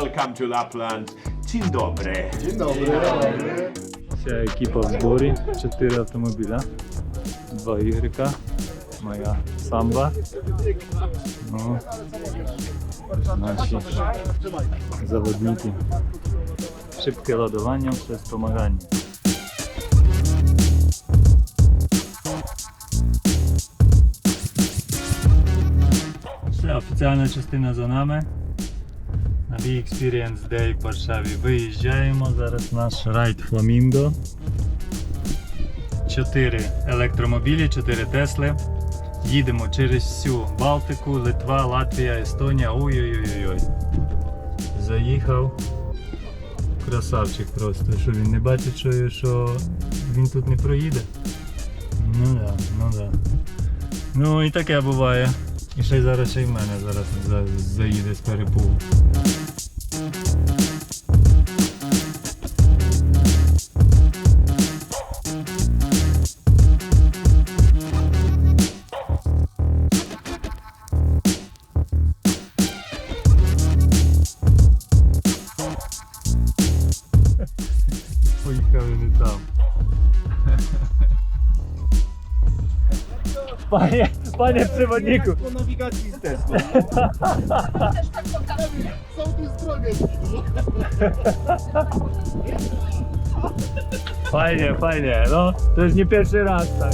welcome to Lapland. Dzień dobry. Dzień dobry. Вся екіпа в зборі, чотири автомобіля, два ігрика, моя самба. Ну, наші заводники. Шибке ладування, все спомагання. Все, офіціальна частина за нами. Bee Experience Day в Варшаві виїжджаємо. Зараз наш райд Фламінго. Чотири електромобілі, чотири Тесли. Їдемо через всю Балтику, Литва, Латвія, Естонія. Ой-ой-ой-ой. Заїхав. Красавчик просто, що він не бачить, що, що він тут не проїде. Ну да, ну да. Ну і таке буває. І ще й зараз ще й в мене зараз заїде з перепугу. Пanie, panie przewodniku, Po nawigacji z Tesla. Są tu fajnie, fajnie, no to już nie pierwszy raz tak.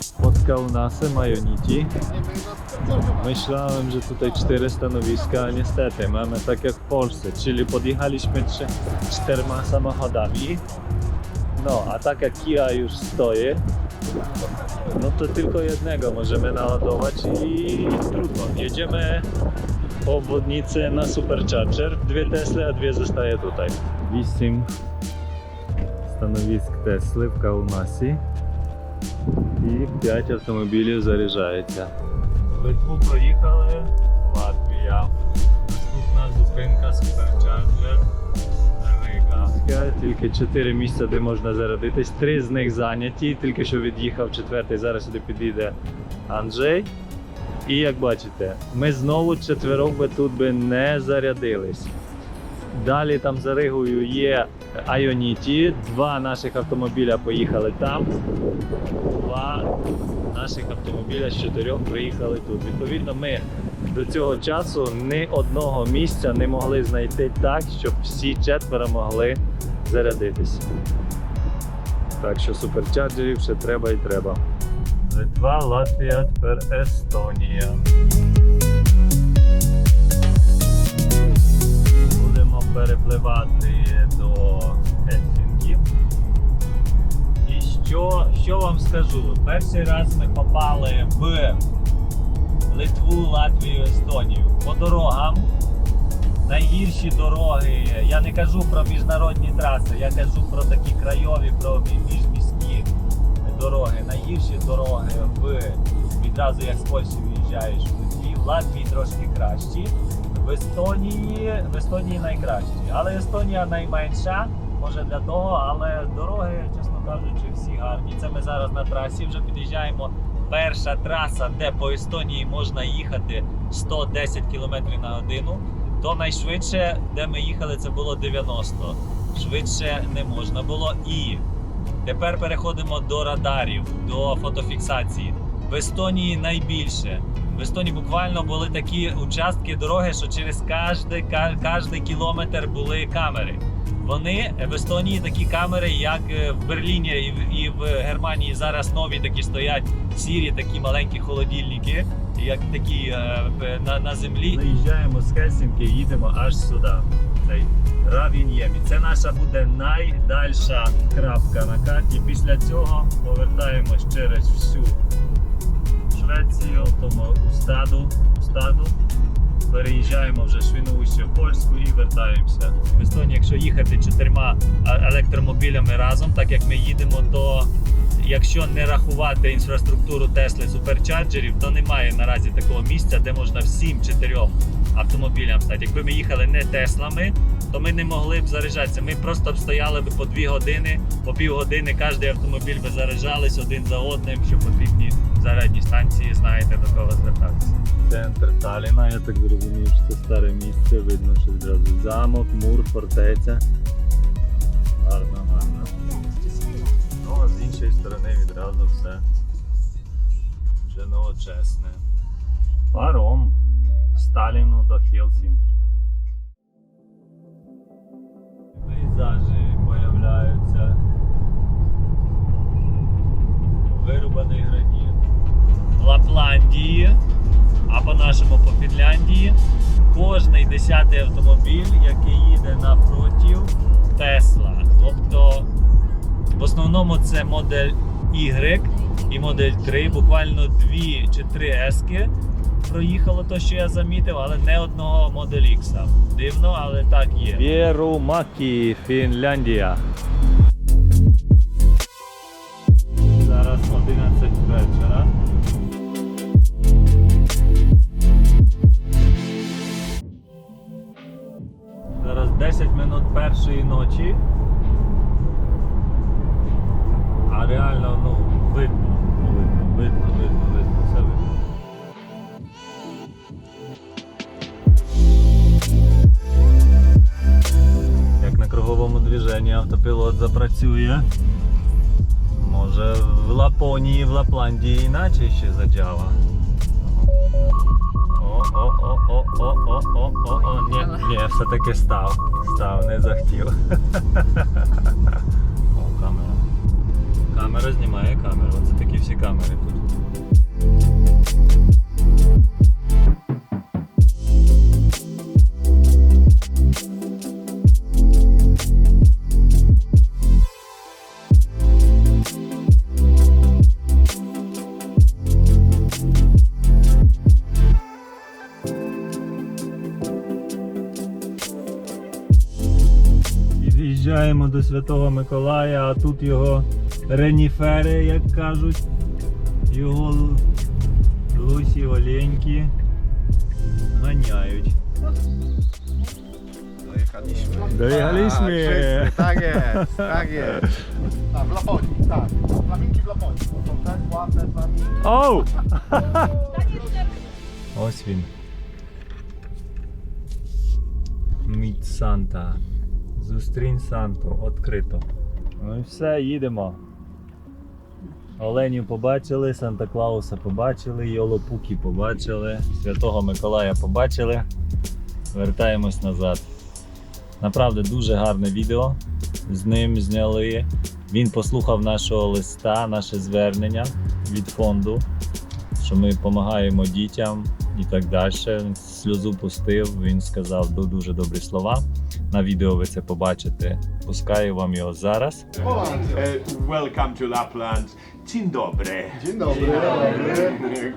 Spotkał nas Majoniti. Myślałem, że tutaj cztery stanowiska, a niestety mamy tak jak w Polsce, czyli podjechaliśmy trzy, czterema samochodami. No, a tak jak Kia już stoi, no to tylko jednego możemy naładować i trudno. Jedziemy po obwodnicy na Supercharger. Dwie Tesly, a dwie zostaje tutaj. 8 stanowisk Tesli в Каунасі і 5 автомобілів заряджається. Литву проїхали, Латвія. Наступна зупинка Supercharger. Рига. Тільки 4 місця, де можна зарядитись. Три з них зайняті. Тільки що від'їхав четвертий. Зараз сюди підійде Анджей. І як бачите, ми знову четверок би тут би не зарядились. Далі там за Ригою є Айоніті. Два наших автомобіля поїхали там. Два наших автомобіля з чотирьох приїхали тут. Відповідно, ми до цього часу ні одного місця не могли знайти так, щоб всі четверо могли зарядитись. Так що суперчарджерів ще треба і треба. Литва, Латвія, тепер Естонія. Будемо перепливати до Хельсінкі. І що, що вам скажу? Перший раз ми попали в Литву, Латвію, Естонію. По дорогам. Найгірші дороги. Я не кажу про міжнародні траси, я кажу про такі крайові, про міжміські дороги. Найгірші дороги в відразу як з Польщі виїжджаєш в Литві, в Латвії трошки кращі. В Естонії, в Естонії найкращі. Але Естонія найменша, може для того, але дороги, чесно кажучи, всі гарні. Це ми зараз на трасі вже під'їжджаємо. Перша траса, де по Естонії можна їхати 110 км на годину. То найшвидше, де ми їхали, це було 90. Швидше не можна було. І тепер переходимо до радарів, до фотофіксації. В Естонії найбільше. В Естонії буквально були такі участки дороги, що через кожний, кілометр були камери. Вони в Естонії такі камери, як е, в Берліні і в, Германії зараз нові такі стоять сірі, такі маленькі холодильники, як такі е, на, на землі. Виїжджаємо з Хельсінки, їдемо аж сюди. Цей Равін'ємі. Це наша буде найдальша крапка на карті. Після цього повертаємось через всю Швецію, тому у стаду, у стаду. Переїжджаємо вже Швіновущу польську і вертаємося. В Естонії, якщо їхати чотирма електромобілями разом, так як ми їдемо, то якщо не рахувати інфраструктуру Тесли суперчарджерів, то немає наразі такого місця, де можна всім чотирьом автомобілям стати. Якби ми їхали не Теслами, то ми не могли б заряджатися. Ми просто б стояли б по дві години, по пів години кожен автомобіль би заряджались один за одним, що потрібні зарядній станції знаєте до кого звертатися. Центр Таліна, я так зрозумів, що це старе місце, видно, що відразу замок, мур, фортеця. Гарно, гарно. Ну, а з іншої сторони відразу все вже новочесне. Паром з Таліну до Хелсінкі. Пейзажі появляються. Вирубаний граніт. Лапландії, а по-нашому по Фінляндії. Кожний десятий автомобіль, який їде напротив Тесла. Тобто в основному це модель Y і модель 3, буквально дві чи три ески проїхало то, що я замітив, але не одного модель X. Дивно, але так є. Вєрумакі, Фінляндія. Ну, видно, видно, видно, видно, видно, все видно. Як на круговому движенні автопілот запрацює. Може в Лапонії, в Лапландії іначе ще заджава. О, о, о, о, о, о, о, о, о, ні, ні, все-таки став. Став, не захотів. Камера. Знімає камеру. Це такі всі камери тут. Під'їжджаємо до Святого Миколая, а тут його реніфери, як кажуть. Його лусі оленькі ганяють. Dojechaliśmy. Dojechaliśmy. Tak, wszyscy, tak jest, tak jest. A, w Laponii, tak. Flamingi w Laponii. To są tak ładne flamingi. Оу! Ось він. Міт Санта. Зустрінь Санту. Відкрито. Ну і все, їдемо. Оленю побачили, Санта Клауса побачили, Йолопуки побачили, Святого Миколая побачили. Вертаємось назад. Направду дуже гарне відео. З ним зняли. Він послухав нашого листа, наше звернення від фонду, що ми допомагаємо дітям і так далі. Сльозу пустив, він сказав ду- дуже добрі слова. На відео ви це побачите. Пускаю вам його зараз. Uh, welcome to Lapland. Dzień dobry. Dzień dobry.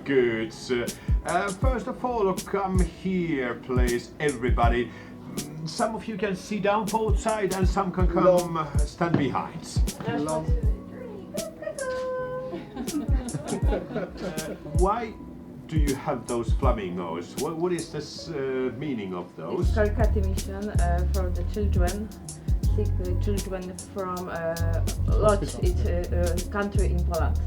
Good. Uh, first of all, come here, please, everybody. Some of you can sit down both sides and some can come uh, stand behind. Long. Why do you have those flamingos? What, what is this uh, meaning of those? Calcutta mission uh, for the children, sick uh, children from uh, Lodz, it's a, a country in Poland.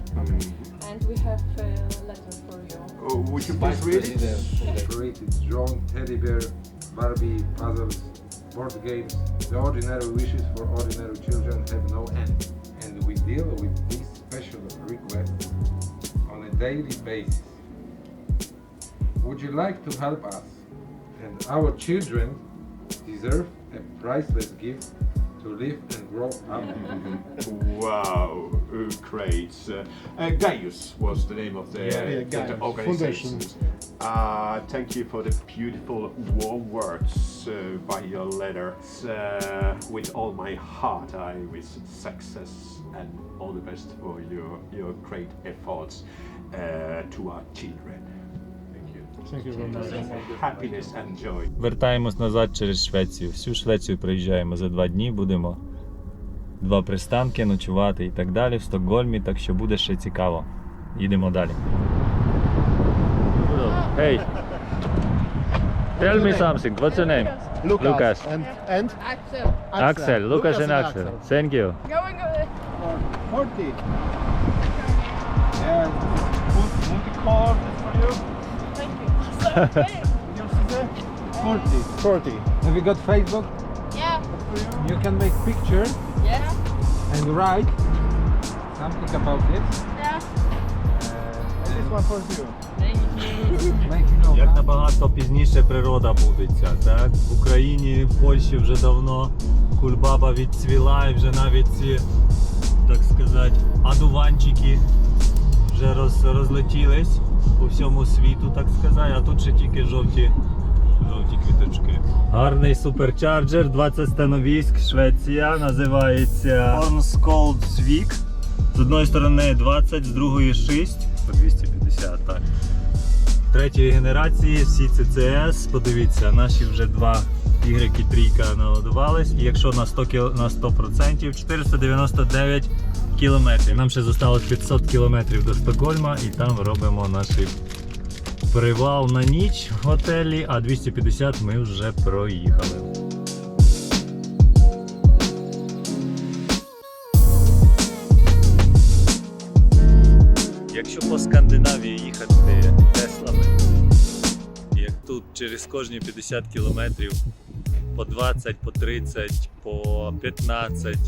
And we have a letter for you. Oh, would you please read it? created drone, teddy bear, Barbie, puzzles, board games. The ordinary wishes for ordinary children have no end. And we deal with these special requests on a daily basis. Would you like to help us? And our children deserve a priceless gift to live and grow up. Wow, uh, great. Uh, uh, Gaius was the name of the, Yeah, the- the organization. Uh, thank you for the beautiful warm words uh, by your letter. Uh, with all my heart, I wish success and all the best for your, your great efforts uh, to our children. Вертаємось назад через Швецію. Всю Швецію приїжджаємо за два дні, будемо два пристанки ночувати і так далі в Стокгольмі, так що буде ще цікаво. Їдемо далі. Hey, tell me something. What's your name? Lucas. Lucas. And, and Axel. Axel, Lucas and Axel. Thank you. Going uh, 40. And more for you. 40. 40. Have you got Facebook? yeah. You can make picture Yes. and write something about it. Yeah. And this one for you. Make you know. Як набагато пізніше природа будеться, так? В Україні, в Польщі вже давно кульбаба відцвіла і вже навіть ці, так сказати, адуванчики вже роз, розлетілись по всьому світу, так сказати, а тут ще тільки жовті, жовті квіточки. Гарний суперчарджер, 20 становіськ, Швеція, називається Hornscold Звік. З одної сторони 20, з другої 6, по 250, так третьої генерації, всі CCS. Подивіться, наші вже два Y трійка наладувались. І якщо на 100, кіл- на 100% 499 кілометрів. Нам ще залишилось 500 кілометрів до Стокгольма і там робимо наш привал на ніч в готелі, а 250 ми вже проїхали. Якщо по Скандинавії їхати Теслами, як тут через кожні 50 кілометрів по 20, по 30, по 15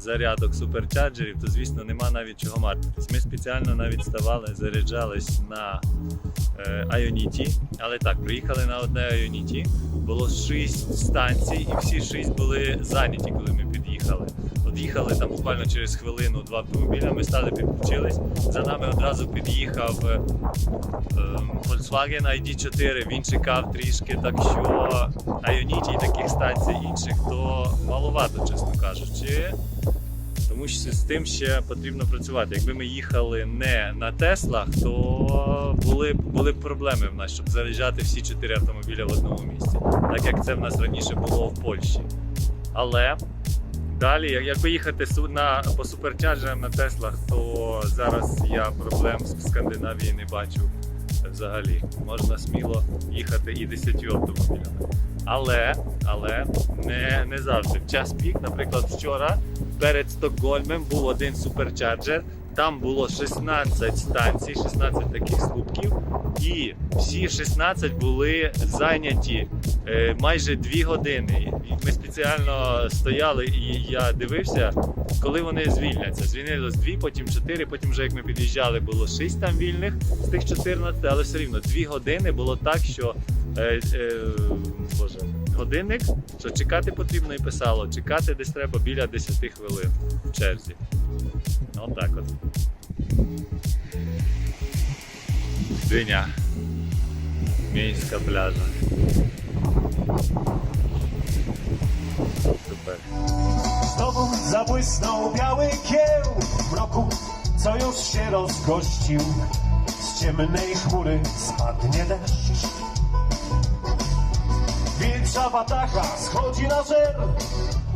зарядок суперчарджерів, то звісно нема навіть чого маркатись. Ми спеціально навіть ставали, заряджались на е, Ioniti, але так, приїхали на одне Ionity, було 6 станцій, і всі 6 були зайняті, коли ми під'їхали. От там буквально через хвилину два автомобіля, ми стали підключились. За нами одразу під'їхав е, ем, Volkswagen ID4, він чекав трішки, так що Ioniti і таких станцій інших то маловато, чесно кажучи. Тому що з тим ще потрібно працювати. Якби ми їхали не на Теслах, то були, були б проблеми в нас, щоб заряджати всі чотири автомобіля в одному місці, так як це в нас раніше було в Польщі. Але далі, як- якби їхати на, по суперчарджерам на Теслах, то зараз я проблем з Скандинавії не бачу взагалі. Можна сміло їхати і 10 автомобілями. Але, але не, не завжди. В час пік, наприклад, вчора перед Стокгольмом був один суперчарджер. Там було 16 станцій, 16 таких слупків, і всі 16 були зайняті е, майже 2 години. Ми спеціально стояли і я дивився, коли вони звільняться. Звільнилось 2, потім 4, потім вже як ми під'їжджали, було 6 там вільних з тих 14, але все рівно 2 години було так, що е, е, боже, годинник, що чекати потрібно і писало, чекати десь треба біля 10 хвилин в черзі. No tak od. Gdynia. Miejska plaża. Super. Znowu zabłysnął biały kieł w mroku, co już się rozgościł. Z ciemnej chmury spadnie deszcz. Wilcza watacha schodzi na żer,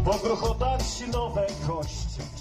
pogruchotać nowe kości.